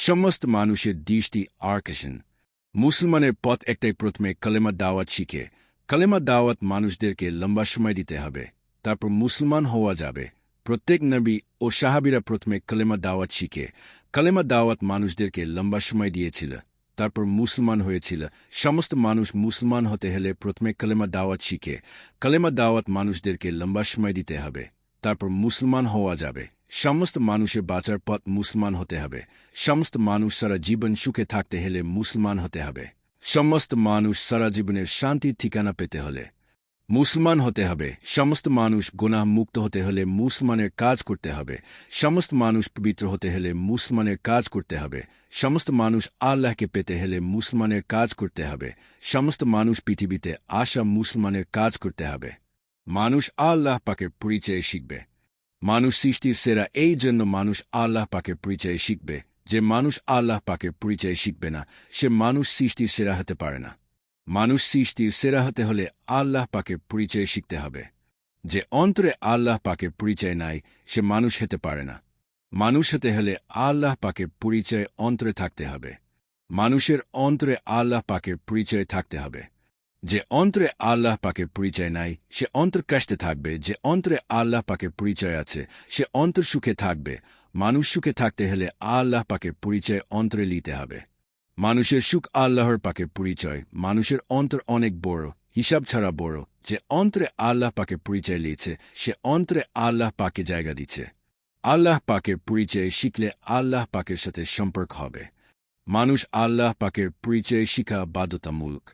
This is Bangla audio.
সমস্ত মানুষের দৃষ্টি আকর্ষণ মুসলমানের পথ একটাই প্রথমে কালেমা দাওয়াত শিখে। কালেমা দাওয়াত মানুষদেরকে লম্বা সময় দিতে হবে। তারপর মুসলমান হওয়া যাবে। প্রত্যেক নবী ও সাহাবিরা প্রথমে কালেমা দাওয়াত শিখে। কালেমা দাওয়াত মানুষদেরকে লম্বা সময় দিয়েছিল। তারপর মুসলমান হয়েছিল। সমস্ত মানুষ মুসলমান হতে হলে প্রথমে কালেমা দাওয়াত শিখে। কালেমা দাওয়াত মানুষদেরকে লম্বা সময় দিতে হবে। তারপর মুসলমান হওয়া যাবে। সমস্ত মানুষের বাঁচার পথ মুসলমান হতে হবে। সমস্ত মানুষ সারা জীবন সুখে থাকতে হলে মুসলমান হতে হবে। সমস্ত মানুষ সারা জীবনের শান্তির ঠিকানা পেতে হলে মুসলমান হতে হবে। সমস্ত মানুষ গুনাহ মুক্ত হতে হলে মুসলমানের কাজ করতে হবে। সমস্ত মানুষ পবিত্র হতে হলে মুসলমানের কাজ করতে হবে। সমস্ত মানুষ আল্লাহকে পেতে হলে মুসলমানের কাজ করতে হবে। সমস্ত মানুষ পৃথিবীতে আশা মুসলমানের কাজ করতে হবে। মানুষ আল্লাহ পাকে পরিচয় শিখবে। মানুষ সৃষ্টির সেরা এই জন্য মানুষ আল্লাহ পাকে পরিচয় শিখবে যে মানুষ আল্লাহ পাকে পরিচয় শিখবে না, সে মানুষ সৃষ্টির সেরা হতে পারে না। মানুষ সৃষ্টির সেরা হতে হলে আল্লাহ পাকে পরিচয় শিখতে হবে। যে অন্তরে আল্লাহ পাকে পরিচয় নাই, সে মানুষ হতে পারে না। মানুষ হতে হলে আল্লাহ পাকে পরিচয় অন্তরে থাকতে হবে। মানুষের অন্তরে আল্লাহ পাকে পরিচয় থাকতে হবে। যে অন্তরে আল্লাহ পাকের পরিচয় নাই, সে অন্তর কষ্টে থাকবে, যে অন্তরে আল্লাহ পাকের পরিচয় আছে, সে অন্তর সুখে থাকবে। মানুষ সুখে থাকতে হলে আল্লাহ পাকের পরিচয় অন্তরে নিতে হবে। মানুষের সুখ আল্লাহর পাকের পরিচয়, মানুষের অন্তর অনেক বড়, হিসাব ছাড়া বড়। যে অন্তরে আল্লাহ পাকে পরিচয় লিয়েছে সে অন্তরে আল্লাহ পাকে জায়গা দিচ্ছে। আল্লাহ পাকের পরিচয় শিখলে আল্লাহ পাকের সাথে সম্পর্ক হবে। মানুষ আল্লাহ পাকের পরিচয় শিখা বাধ্যতামূলক।